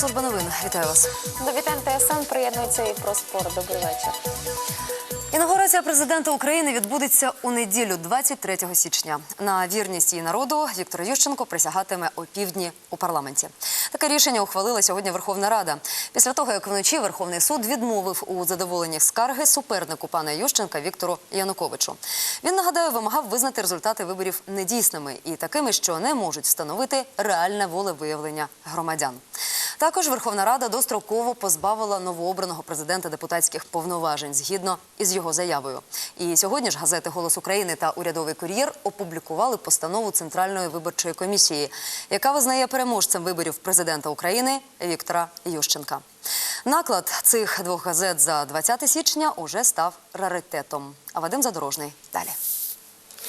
5 січня, служба новин. Вітаю вас. До вітань ТСН приєднується і про спорт. Добрий вечір. Інаугурація президента України відбудеться у неділю, 23 січня. На вірність її народу Віктор Ющенко присягатиме о півдні у парламенті. Таке рішення ухвалила сьогодні Верховна Рада. Після того, як вночі Верховний суд відмовив у задоволенні скарги супернику пана Ющенка Віктору Януковичу. Він нагадаю, вимагав визнати результати виборів недійсними і такими, що не можуть встановити реальне волевиявлення громадян. Також Верховна Рада достроково позбавила новообраного президента депутатських повноважень згідно із його заявою. І сьогодні ж газети Голос України та урядовий кур'єр опублікували постанову Центральної виборчої комісії, яка визнає переможцем виборів президента України Віктора Ющенка. Наклад цих двох газет за 20 січня уже став раритетом. А Вадим Задорожний далі.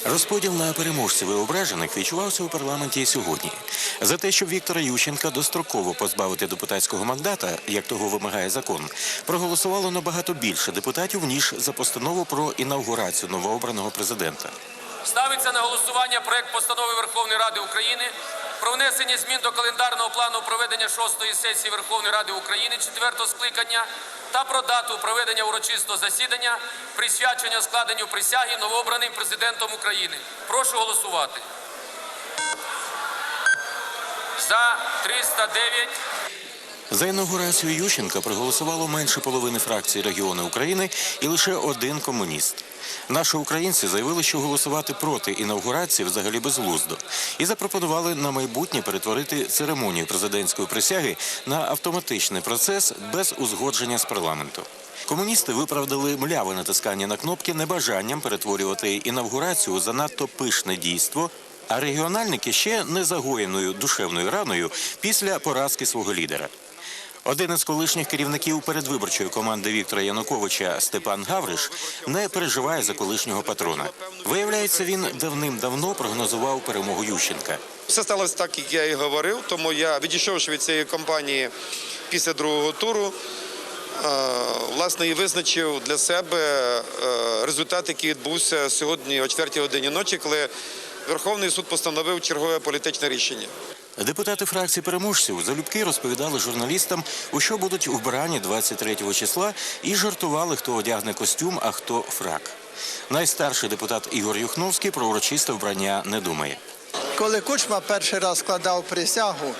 Розподіл на переможців і ображених відчувався у парламенті і сьогодні. За те, щоб Віктора Ющенка достроково позбавити депутатського мандата, як того вимагає закон, проголосувало набагато більше депутатів ніж за постанову про інаугурацію новообраного президента. Ставиться на голосування проект постанови Верховної Ради України про внесення змін до календарного плану проведення шостої сесії Верховної Ради України четвертого скликання та про дату проведення урочистого засідання, присвячення складенню присяги новообраним президентом України. Прошу голосувати. За 309 За інаугурацію Ющенка проголосувало менше половини фракції регіони України і лише один комуніст. Наші українці заявили, що голосувати проти інаугурації взагалі безглуздо, і запропонували на майбутнє перетворити церемонію президентської присяги на автоматичний процес без узгодження з парламентом. Комуністи виправдали мляве натискання на кнопки небажанням перетворювати інавгурацію у занадто пишне дійство. А регіональники ще незагоєною душевною раною після поразки свого лідера. Один із колишніх керівників передвиборчої команди Віктора Януковича Степан Гавриш не переживає за колишнього патрона. Виявляється, він давним-давно прогнозував перемогу Ющенка. Все сталося так, як я і говорив, тому я відійшовши від цієї кампанії після другого туру, е, власне, і визначив для себе е, результат, який відбувся сьогодні о 4 годині ночі, коли Верховний суд постановив чергове політичне рішення. Депутати фракції переможців залюбки розповідали журналістам, у що будуть вбрані 23 числа, і жартували, хто одягне костюм, а хто фрак. Найстарший депутат Ігор Юхновський про урочисте вбрання не думає. Коли Кучма перший раз складав присягу,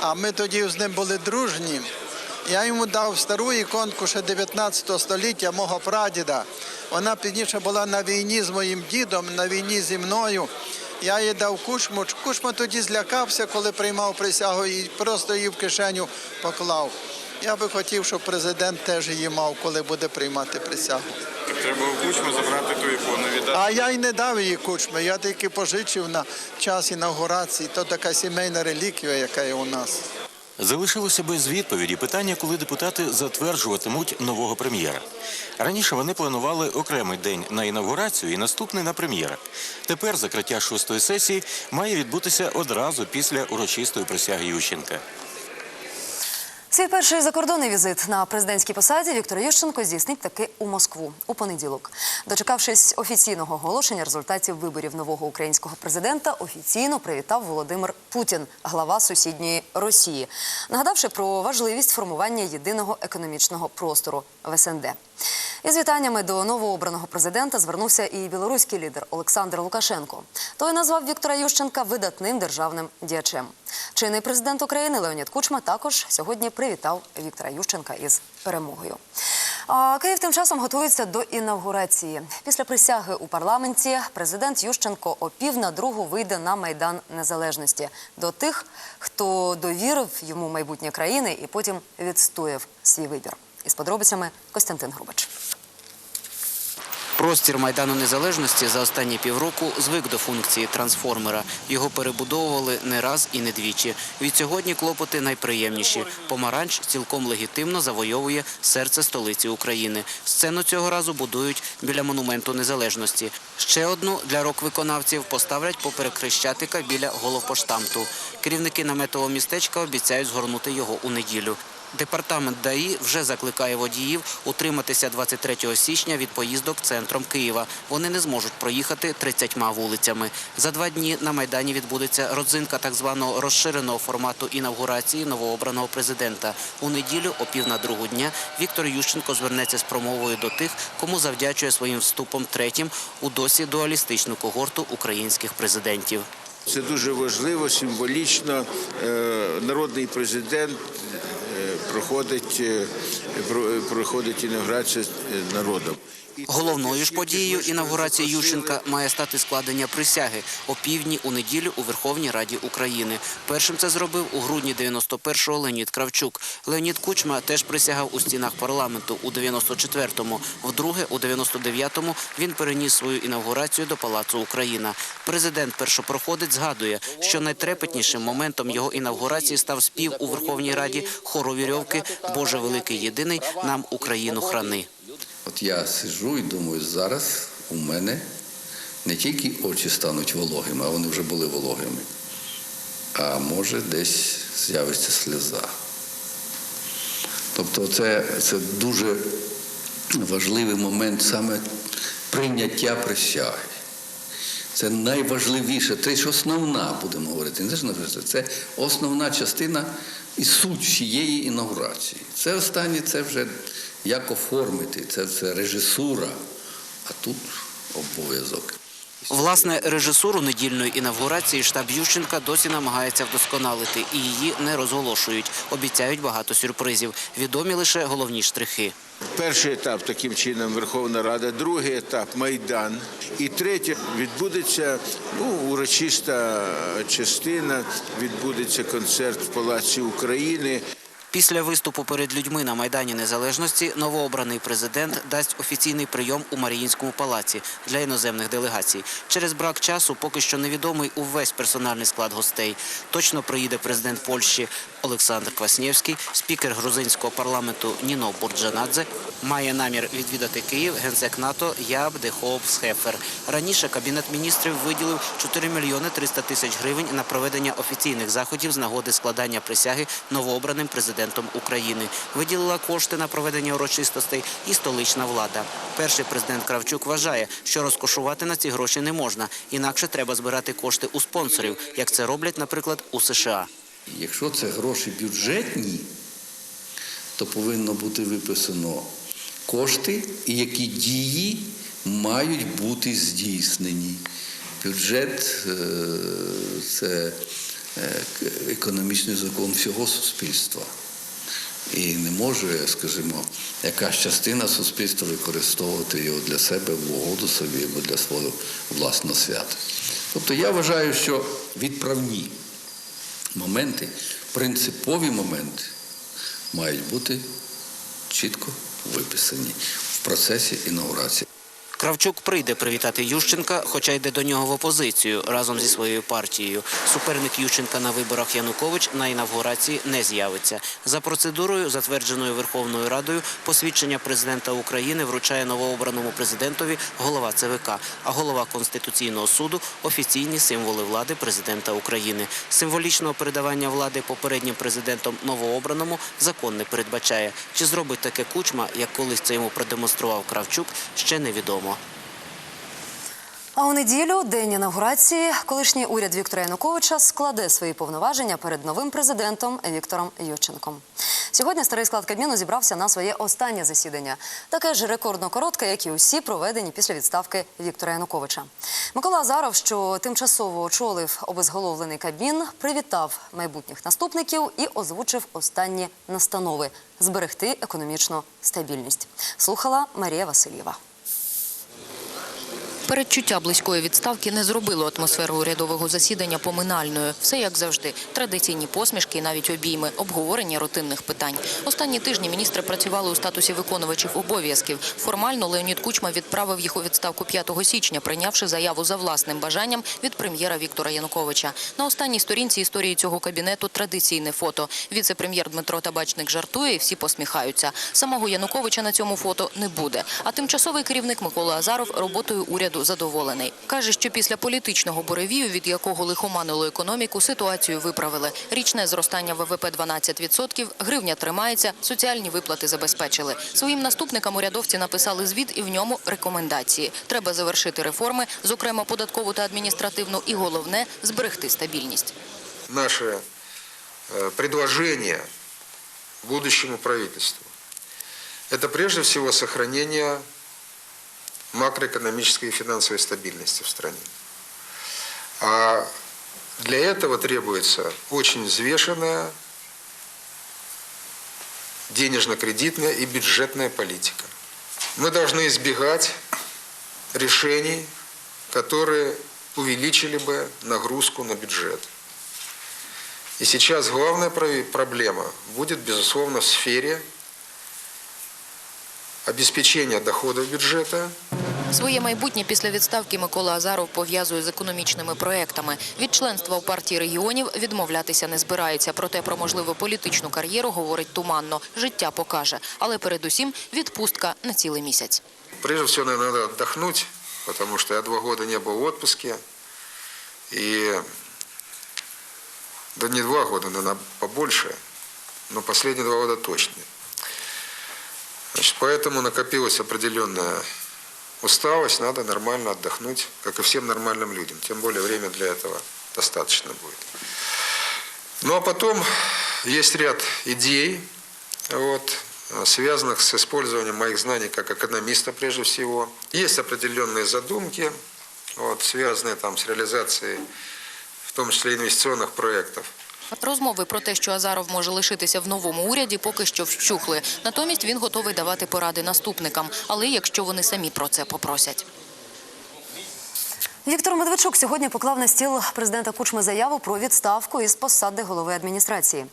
а ми тоді з ним були дружні, я йому дав стару іконку ще 19 століття мого прадіда. Вона пізніше була на війні з моїм дідом, на війні зі мною. Я їй дав кучму. Кучма тоді злякався, коли приймав присягу, і просто її в кишеню поклав. Я би хотів, щоб президент теж її мав, коли буде приймати присягу. Так треба у кучму забрати ту ікону, віддати. А я й не дав її кучми, я тільки пожичив на час інаугурації. То така сімейна реліквія, яка є у нас. Залишилося без відповіді питання, коли депутати затверджуватимуть нового прем'єра. Раніше вони планували окремий день на інавгурацію і наступний на прем'єра. Тепер закриття шостої сесії має відбутися одразу після урочистої присяги Ющенка. Свій перший закордонний візит на президентській посаді Віктор Ющенко здійснить таки у Москву у понеділок. Дочекавшись офіційного оголошення результатів виборів нового українського президента, офіційно привітав Володимир Путін, глава сусідньої Росії, нагадавши про важливість формування єдиного економічного простору в СНД. Із вітаннями до новообраного президента звернувся і білоруський лідер Олександр Лукашенко. Той назвав Віктора Ющенка видатним державним діячем. Чинний президент України Леонід Кучма також сьогодні привітав Віктора Ющенка із перемогою. А Київ тим часом готується до інавгурації. Після присяги у парламенті президент Ющенко о пів на другу вийде на майдан незалежності до тих, хто довірив йому майбутнє країни і потім відстояв свій вибір. Із подробицями Костянтин Грубач. Простір Майдану Незалежності за останні півроку звик до функції трансформера. Його перебудовували не раз і не двічі. Від сьогодні клопоти найприємніші. Помаранч цілком легітимно завойовує серце столиці України. Сцену цього разу будують біля монументу незалежності. Ще одну для рок-виконавців поставлять поперек Хрещатика біля головпоштамту. Керівники наметового містечка обіцяють згорнути його у неділю. Департамент ДАІ вже закликає водіїв утриматися 23 січня від поїздок центром Києва. Вони не зможуть проїхати 30 вулицями. За два дні на Майдані відбудеться родзинка так званого розширеного формату інавгурації новообраного президента. У неділю о пів на другу дня Віктор Ющенко звернеться з промовою до тих, кому завдячує своїм вступом третім у досі дуалістичну когорту українських президентів. Це дуже важливо, символічно. Е, Народний президент проходить, е, про- проходить інавгурацію з народом. Головною ж подією інавгурації Ющенка має стати складення присяги о півдні у неділю у Верховній Раді України. Першим це зробив у грудні 91-го Леонід Кравчук. Леонід Кучма теж присягав у стінах парламенту у 94-му. Вдруге, у 99-му він переніс свою інавгурацію до Палацу Україна. Президент першопроходець згадує, що найтрепетнішим моментом його інавгурації став спів у Верховній Раді хору вірьовки Боже великий єдиний нам Україну храни. От я сиджу і думаю, зараз у мене не тільки очі стануть вологими, а вони вже були вологими, а може десь з'явиться сльоза. Тобто це, це дуже важливий момент саме прийняття присяги. Це найважливіше, це ж основна, будемо говорити. Не ж це основна частина і суть всієї інаугурації. Це останнє, це вже як оформити, це, це режисура, а тут обов'язок. Власне, режисуру недільної інавгурації штаб Ющенка досі намагається вдосконалити і її не розголошують. Обіцяють багато сюрпризів. Відомі лише головні штрихи. Перший етап таким чином Верховна Рада, другий етап Майдан. І третє відбудеться ну, урочиста частина, відбудеться концерт в Палаці України. Після виступу перед людьми на Майдані Незалежності новообраний президент дасть офіційний прийом у Маріїнському палаці для іноземних делегацій. Через брак часу поки що невідомий увесь персональний склад гостей. Точно приїде президент Польщі Олександр Кваснєвський, спікер грузинського парламенту Ніно Бурджанадзе. Має намір відвідати Київ генсек НАТО Яб Дехоп Схефер. Раніше кабінет міністрів виділив 4 мільйони 300 тисяч гривень на проведення офіційних заходів з нагоди складання присяги новообраним президентом України. Виділила кошти на проведення урочистостей і столична влада. Перший президент Кравчук вважає, що розкошувати на ці гроші не можна, інакше треба збирати кошти у спонсорів, як це роблять, наприклад, у США. Якщо це гроші бюджетні, то повинно бути виписано кошти і які дії мають бути здійснені. Бюджет е, це е, економічний закон всього суспільства. І не може, скажімо, якась частина суспільства використовувати його для себе в угоду собі або для свого власного свята. Тобто я вважаю, що відправні моменти, принципові моменти мають бути чітко виписані в процесі інаугурації. Кравчук прийде привітати Ющенка, хоча йде до нього в опозицію разом зі своєю партією. Суперник Ющенка на виборах Янукович на інавгурації не з'явиться. За процедурою, затвердженою Верховною Радою, посвідчення президента України вручає новообраному президентові голова ЦВК, а голова Конституційного суду офіційні символи влади президента України. Символічного передавання влади попереднім президентом новообраному закон не передбачає. Чи зробить таке кучма, як колись це йому продемонстрував Кравчук, ще невідомо. А у неділю, день інаугурації, колишній уряд Віктора Януковича складе свої повноваження перед новим президентом Віктором Ющенком. Сьогодні старий склад Кабміну зібрався на своє останнє засідання. Таке ж рекордно коротке, як і усі проведені після відставки Віктора Януковича. Микола Азаров, що тимчасово очолив обезголовлений Кабмін, привітав майбутніх наступників і озвучив останні настанови зберегти економічну стабільність. Слухала Марія Васильєва. Передчуття близької відставки не зробило атмосферу урядового засідання поминальною. Все як завжди. Традиційні посмішки, і навіть обійми, обговорення рутинних питань. Останні тижні міністри працювали у статусі виконувачів обов'язків. Формально Леонід Кучма відправив їх у відставку 5 січня, прийнявши заяву за власним бажанням від прем'єра Віктора Януковича. На останній сторінці історії цього кабінету традиційне фото. Віце-прем'єр Дмитро Табачник жартує, і всі посміхаються. Самого Януковича на цьому фото не буде. А тимчасовий керівник Микола Азаров роботою уряду уряду задоволений. Каже, що після політичного буревію, від якого лихоманило економіку, ситуацію виправили. Річне зростання ВВП 12%, гривня тримається, соціальні виплати забезпечили. Своїм наступникам урядовці написали звіт і в ньому рекомендації. Треба завершити реформи, зокрема податкову та адміністративну, і головне – зберегти стабільність. наше э, предложение будущему правительству – это прежде всего сохранение макроэкономической и финансовой стабильности в стране. А для этого требуется очень взвешенная денежно-кредитная и бюджетная политика. Мы должны избегать решений, которые увеличили бы нагрузку на бюджет. И сейчас главная проблема будет, безусловно, в сфере обеспечения доходов бюджета Своє майбутнє після відставки Микола Азаров пов'язує з економічними проектами. Від членства у партії регіонів відмовлятися не збирається. Проте про можливу політичну кар'єру говорить туманно. Життя покаже. Але передусім відпустка на цілий місяць. Прежде всего, надо отдохнуть, потому что я два года не был в отпуске. И да не два года, наверное, побольше, но последние два года точно. Значит, поэтому накопилась определенная усталость, надо нормально отдохнуть, как и всем нормальным людям. Тем более время для этого достаточно будет. Ну а потом есть ряд идей, вот, связанных с использованием моих знаний как экономиста прежде всего. Есть определенные задумки, вот, связанные там с реализацией, в том числе инвестиционных проектов. Розмови про те, що Азаров може лишитися в новому уряді, поки що вщухли. Натомість він готовий давати поради наступникам, але якщо вони самі про це попросять. Віктор Медведчук сьогодні поклав на стіл президента Кучми заяву про відставку із посади голови адміністрації.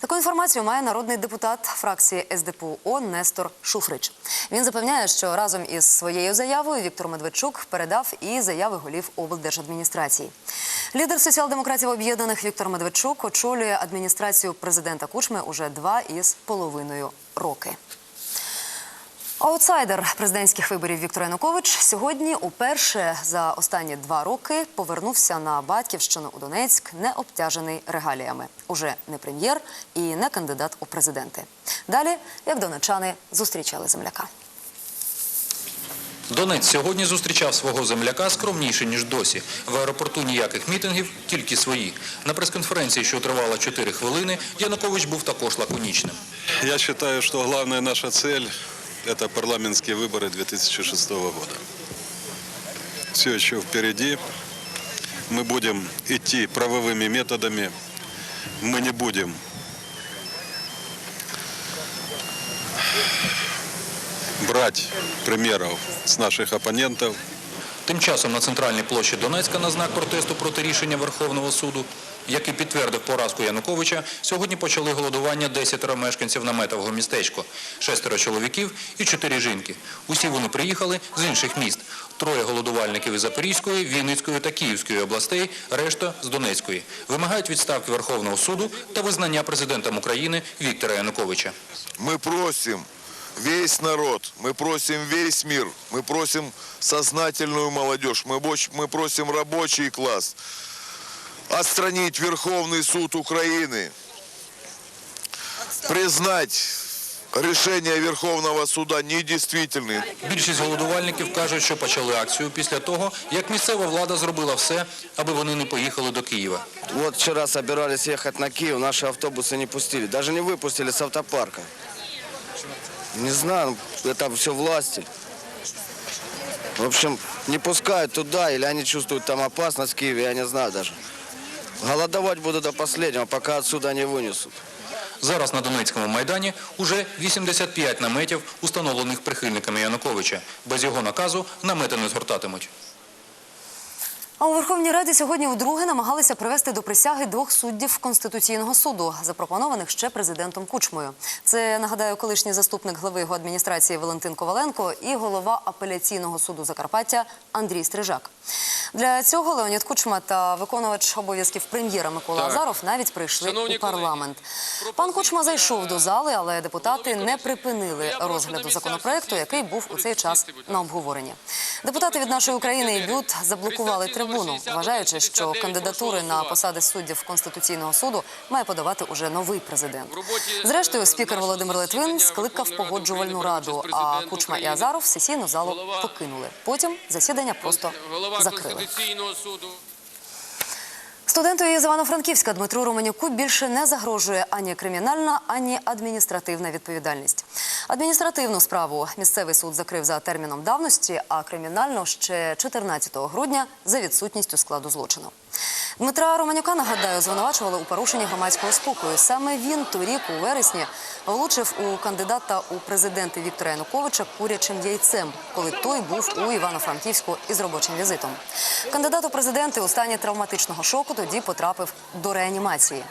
Таку інформацію має народний депутат фракції СДПУ Нестор Шуфрич. Він запевняє, що разом із своєю заявою Віктор Медведчук передав і заяви голів облдержадміністрації. Лідер соціал-демократів об'єднаних Віктор Медведчук очолює адміністрацію президента Кучми уже два із половиною роки. Аутсайдер президентських виборів Віктор Янукович сьогодні уперше за останні два роки повернувся на батьківщину у Донецьк, не обтяжений регаліями. Уже не прем'єр і не кандидат у президенти. Далі, як донечани зустрічали земляка. Донець сьогодні зустрічав свого земляка скромніше, ніж досі. В аеропорту ніяких мітингів, тільки свої. На прес-конференції, що тривала 4 хвилини, Янукович був також лаконічним. Я считаю, что главная наша цель – это парламентские выборы 2006 года. Все еще впереди. Мы будем идти правовыми методами. Мы не будем брать примеров с наших оппонентов. Тим часом на центральній площі Донецька на знак протесту проти рішення Верховного суду, який підтвердив поразку Януковича, сьогодні почали голодування десятеро мешканців наметового містечка, шестеро чоловіків і чотири жінки. Усі вони приїхали з інших міст. Троє голодувальників із Запорізької, Вінницької та Київської областей, решта з Донецької. Вимагають відставки Верховного суду та визнання президентом України Віктора Януковича. Мы просим весь народ, мы просим весь мир, мы просим сознательную молодежь, мы, боч- мы просим рабочий класс отстранить Верховный суд Украины, признать решение Верховного суда недействительным. Більшість голодувальників кажуть, що почали акцію після того, як місцева влада зробила все, аби вони не поїхали до Києва. Вот вчера собирались ехать на Киев, наши автобусы не пустили. Даже не выпустили с автопарка. Не знаю, это все власти. В общем, не пускают туда, или они чувствуют там опасность в Киеве, я не знаю даже. Голодовать буду до последнего, пока отсюда не вынесут. Зараз на Донецькому майдані уже 85 наметів, установлених прихильниками Януковича. Без його наказу намети не згортатимуть. А у Верховній Раді сьогодні вдруге намагалися привести до присяги двох суддів Конституційного суду, запропонованих ще президентом Кучмою. Це нагадаю, колишній заступник глави його адміністрації Валентин Коваленко і голова апеляційного суду Закарпаття Андрій Стрижак. Для цього Леонід Кучма та виконувач обов'язків прем'єра Микола Так. Азаров навіть прийшли Шановні у парламент. Пан Кучма зайшов до зали, але депутати не припинили розгляду законопроекту, який був у цей час на обговоренні. Депутати від нашої України і БЮТ заблокували трибуну, вважаючи, що кандидатури на посади суддів Конституційного суду має подавати уже новий президент. Зрештою, спікер Володимир Литвин скликав погоджувальну раду, а Кучма і Азаров сесійну залу покинули. Потім засідання просто закрили. Студенту із Івано-Франківська Дмитру Романюку більше не загрожує ані кримінальна, ані адміністративна відповідальність. Адміністративну справу місцевий суд закрив за терміном давності, а кримінальну ще 14 грудня за відсутністю складу злочину. Дмитра Романюка, нагадаю, звинувачували у порушенні громадського спокою. Саме він торік у вересні влучив у кандидата у президенти Віктора Януковича курячим яйцем, коли той був у Івано-Франківську із робочим візитом. Кандидат у президенти у стані травматичного шоку тоді потрапив до реанімації.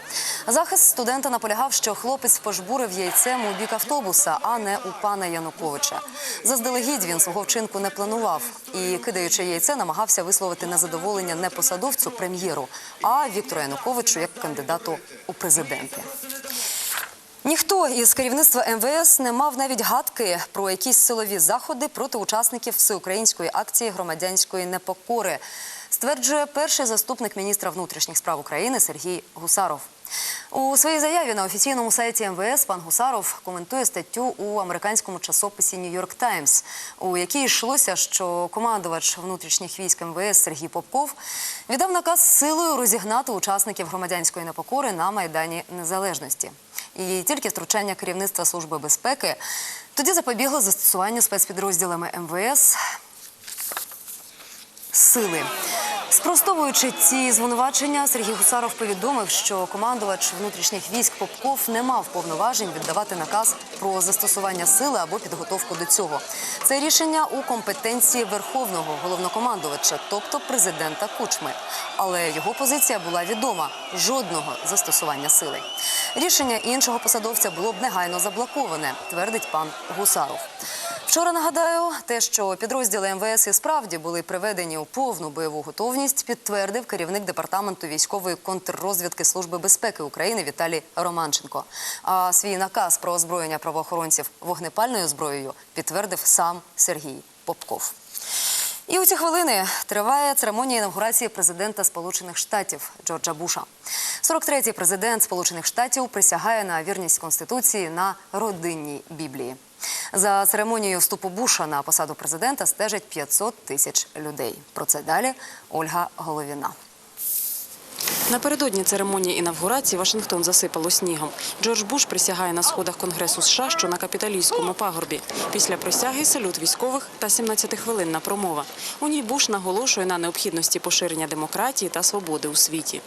Захист студента наполягав, що хлопець пожбурив яйцем у бік автобуса, а не у пана Януковича. Заздалегідь він свого вчинку не планував і, кидаючи яйце, намагався висловити незадоволення не посадовцю прем'єру, а Віктору Януковичу як кандидату у президенти. Ніхто із керівництва МВС не мав навіть гадки про якісь силові заходи проти учасників всеукраїнської акції громадянської непокори, стверджує перший заступник міністра внутрішніх справ України Сергій Гусаров. У своїй заяві на офіційному сайті МВС пан Гусаров коментує статтю у американському часописі Нью-Йорк Таймс, у якій йшлося, що командувач внутрішніх військ МВС Сергій Попков віддав наказ силою розігнати учасників громадянської непокори на майдані Незалежності. І тільки втручання керівництва служби безпеки тоді запобігло застосуванню спецпідрозділами МВС сили. Спростовуючи ці звинувачення, Сергій Гусаров повідомив, що командувач внутрішніх військ Попков не мав повноважень віддавати наказ про застосування сили або підготовку до цього. Це рішення у компетенції верховного головнокомандувача, тобто президента Кучми. Але його позиція була відома: жодного застосування сили. Рішення іншого посадовця було б негайно заблоковане, твердить пан Гусаров. Вчора нагадаю, те, що підрозділи МВС і справді були приведені у повну бойову готовність, підтвердив керівник департаменту військової контррозвідки Служби безпеки України Віталій Романченко. А свій наказ про озброєння правоохоронців вогнепальною зброєю підтвердив сам Сергій Попков. І у ці хвилини триває церемонія інавгурації президента Сполучених Штатів Джорджа Буша. 43-й президент Сполучених Штатів присягає на вірність конституції на родинній біблії. За церемонією вступу Буша на посаду президента стежать 500 тисяч людей. Про це далі Ольга Головіна. Напередодні церемонії інавгурації Вашингтон засипало снігом. Джордж Буш присягає на сходах Конгресу США, що на капіталійському пагорбі. Після присяги салют військових та 17-хвилинна промова. У ній Буш наголошує на необхідності поширення демократії та свободи у світі.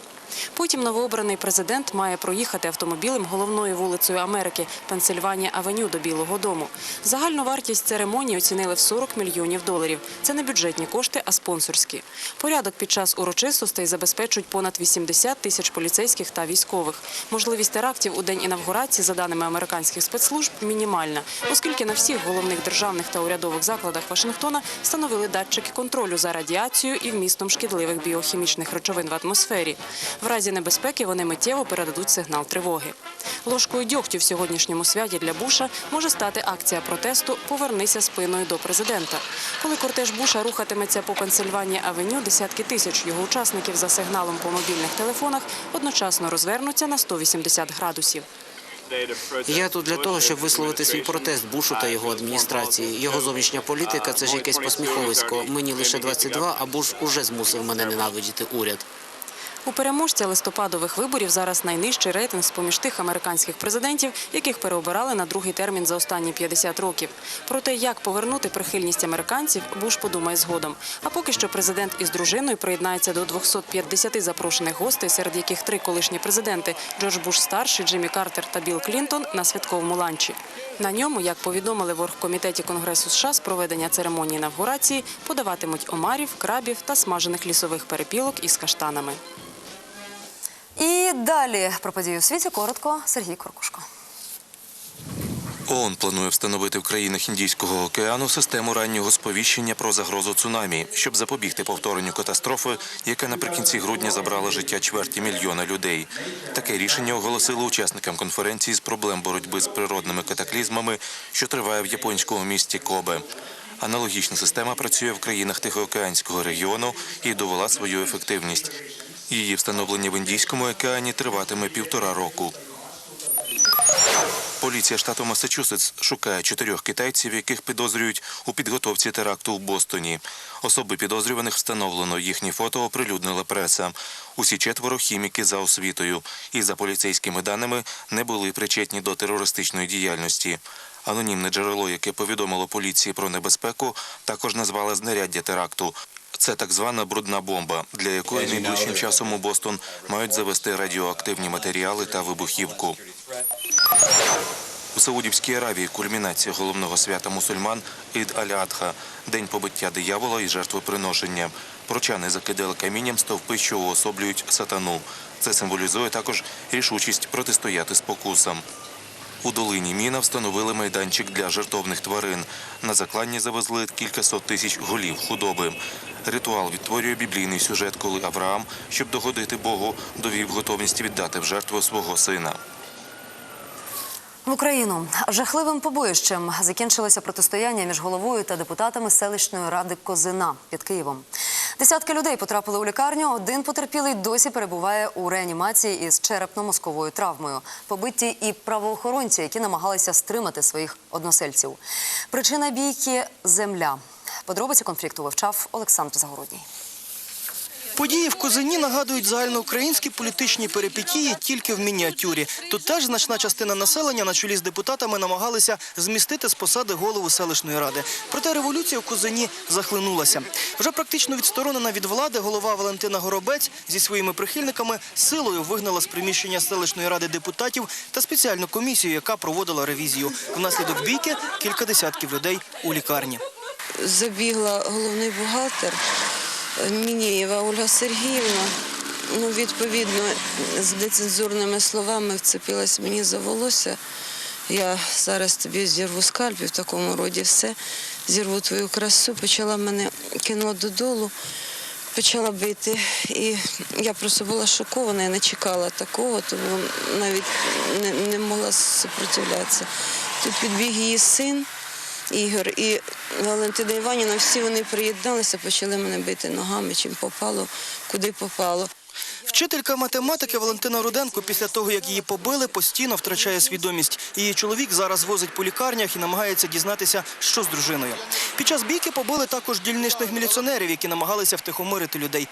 Потім новообраний президент має проїхати автомобілем головною вулицею Америки Пенсильванія Авеню до Білого Дому. Загальну вартість церемонії оцінили в 40 мільйонів доларів. Це не бюджетні кошти, а спонсорські. Порядок під час урочистостей забезпечують понад 80 тисяч поліцейських та військових. Можливість терактів у день інавгурації, за даними американських спецслужб, мінімальна, оскільки на всіх головних державних та урядових закладах Вашингтона встановили датчики контролю за радіацією і вмістом шкідливих біохімічних речовин в атмосфері. В разі небезпеки вони миттєво передадуть сигнал тривоги. Ложкою дьогтю в сьогоднішньому святі для Буша може стати акція протесту Повернися спиною до президента. Коли кортеж Буша рухатиметься по Пенсильванії Авеню, десятки тисяч його учасників за сигналом по мобільних телефонах одночасно розвернуться на 180 градусів. Я тут для того, щоб висловити свій протест Бушу та його адміністрації. Його зовнішня політика це ж якесь посміховисько. Мені лише 22, а Буш уже змусив мене ненавидіти уряд. У переможця листопадових виборів зараз найнижчий рейтинг з-поміж тих американських президентів, яких переобирали на другий термін за останні 50 років. Про те, як повернути прихильність американців, Буш подумає згодом. А поки що президент із дружиною приєднається до 250 запрошених гостей, серед яких три колишні президенти Джордж Буш старший, Джиммі Картер та Білл Клінтон на святковому ланчі. На ньому, як повідомили в оргкомітеті Конгресу США з проведення церемонії інавгурації, подаватимуть омарів, крабів та смажених лісових перепілок із каштанами. І далі про події у світі коротко Сергій Коркушко. ООН планує встановити в країнах Індійського океану систему раннього сповіщення про загрозу цунамі, щоб запобігти повторенню катастрофи, яка наприкінці грудня забрала життя чверті мільйона людей. Таке рішення оголосили учасникам конференції з проблем боротьби з природними катаклізмами, що триває в японському місті Кобе. Аналогічна система працює в країнах Тихоокеанського регіону і довела свою ефективність. Її встановлення в Індійському океані триватиме півтора року. Поліція штату Масачусетс шукає чотирьох китайців, яких підозрюють у підготовці теракту в Бостоні. Особи підозрюваних встановлено. Їхні фото оприлюднила преса. Усі четверо хіміки за освітою і за поліцейськими даними не були причетні до терористичної діяльності. Анонімне джерело, яке повідомило поліції про небезпеку, також назвали знаряддя теракту. Це так звана брудна бомба, для якої найближчим часом у Бостон мають завести радіоактивні матеріали та вибухівку. У Саудівській Аравії кульмінація головного свята мусульман Ід Аль-Адха – день побиття диявола і жертвоприношення. Прочани закидали камінням стовпи, що уособлюють сатану. Це символізує також рішучість протистояти спокусам. У долині Міна встановили майданчик для жертовних тварин. На закланні завезли кількасот тисяч голів худоби. Ритуал відтворює біблійний сюжет, коли Авраам, щоб догодити Богу, довів готовність віддати в жертву свого сина. В Україну жахливим побоїщем закінчилося протистояння між головою та депутатами селищної ради Козина під Києвом. Десятки людей потрапили у лікарню. Один потерпілий досі перебуває у реанімації із черепно-мозковою травмою. Побиті і правоохоронці, які намагалися стримати своїх односельців. Причина бійки земля. Подробиці конфлікту вивчав Олександр Загородній. Події в Козині нагадують загальноукраїнські політичні перипетії тільки в мініатюрі. Тут теж значна частина населення на чолі з депутатами намагалися змістити з посади голову селищної ради. Проте революція в Козині захлинулася. Вже практично відсторонена від влади голова Валентина Горобець зі своїми прихильниками силою вигнала з приміщення селищної ради депутатів та спеціальну комісію, яка проводила ревізію. Внаслідок бійки кілька десятків людей у лікарні. забігла головний бухгалтер Мінєєва Ольга Сергіївна. Ну, відповідно, з нецензурними словами вцепилась мені за волосся. Я зараз тобі зірву скальп і в такому роді все, зірву твою красу, почала мене кинула додолу, почала бити. І я просто була шокована, я не чекала такого, тому навіть не, не могла супротивлятися. Тут підбіг її син. Ігор і Валентина Іванівна, всі вони приєдналися, почали мене бити ногами, чим попало, куди попало. Вчителька математики Валентина Руденко після того, як її побили, постійно втрачає свідомість. Її чоловік зараз возить по лікарнях і намагається дізнатися, що з дружиною. Під час бійки побили також дільничних міліціонерів, які намагалися втихомирити людей.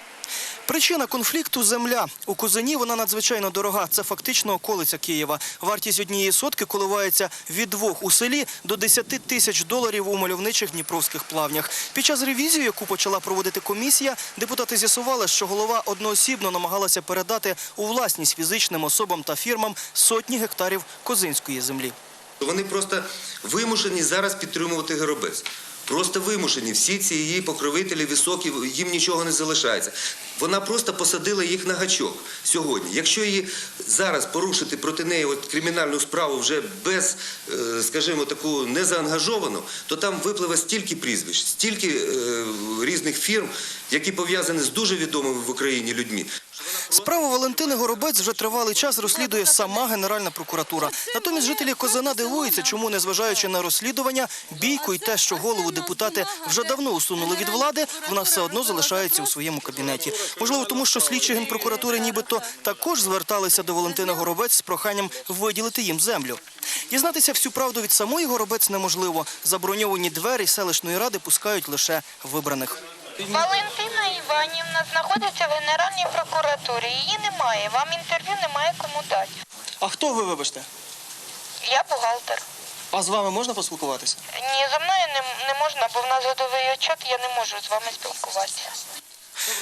Причина конфлікту земля. У Кузині вона надзвичайно дорога. Це фактично околиця Києва. Вартість однієї сотки коливається від двох у селі до 10 тисяч доларів у мальовничих дніпровських плавнях. Під час ревізії, яку почала проводити комісія, депутати з'ясували, що голова одноосібно намагалася передати у власність фізичним особам та фірмам сотні гектарів козинської землі. Вони просто вимушені зараз підтримувати Горобець. Просто вимушені. Всі ці її покровителі високі, їм нічого не залишається. Вона просто посадила їх на гачок сьогодні. Якщо її зараз порушити проти неї от кримінальну справу вже без, е, скажімо, таку незаангажовану, то там випливе стільки прізвищ, стільки е, різних фірм, які пов'язані з дуже відомими в Україні людьми. Справу Валентини Горобець вже тривалий час розслідує сама Генеральна прокуратура. Натомість жителі Козина дивуються, чому, незважаючи на розслідування, бійку і те, що голову депутати вже давно усунули від влади, вона все одно залишається у своєму кабінеті. Можливо, тому що слідчі генпрокуратури нібито також зверталися до Валентини Горобець з проханням виділити їм землю. Дізнатися всю правду від самої Горобець неможливо. Заброньовані двері селищної ради пускають лише вибраних. Валентина Іванівна знаходиться в Генеральній прокуратурі. Її немає. Вам інтерв'ю немає кому дати. А хто ви, вибачте? Я бухгалтер. А з вами можна поспілкуватися? Ні, за мною не, не можна, бо в нас годовий отчет, я не можу з вами спілкуватися.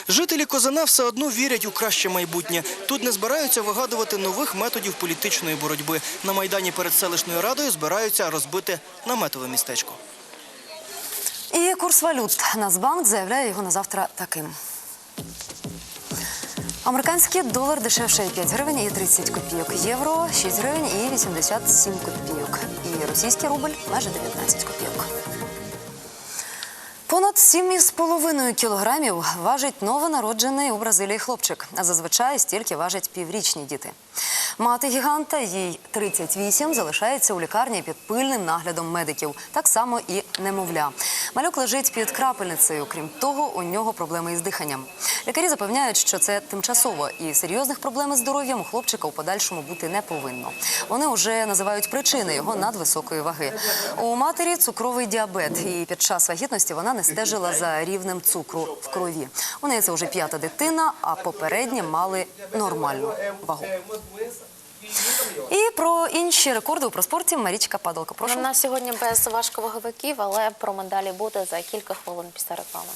Жителі Козина все одно вірять у краще майбутнє. Тут не збираються вигадувати нових методів політичної боротьби. На майдані перед селищною радою збираються розбити наметове містечко. І курс валют. Нацбанк заявляє його на завтра таким. Американський долар дешевше 5 гривень і 30 копійок. Євро 6 гривень і 87 копійок. І російський рубль майже 19 копійок. Понад 7,5 кілограмів важить новонароджений у Бразилії хлопчик, а зазвичай стільки важать піврічні діти. Мати гіганта, їй 38, залишається у лікарні під пильним наглядом медиків. Так само і немовля. Малюк лежить під крапельницею. Крім того, у нього проблеми із диханням. Лікарі запевняють, що це тимчасово, і серйозних проблем із здоров'ям у хлопчика у подальшому бути не повинно. Вони вже називають причини його надвисокої ваги. У матері цукровий діабет, і під час вагітності вона не стежила за рівнем цукру в крові. У неї це вже п'ята дитина, а попередні мали нормальну вагу. І про інші рекорди у проспорті Марічка Падалко. Прошу. У нас сьогодні без важковаговиків, але про медалі буде за кілька хвилин після реклами.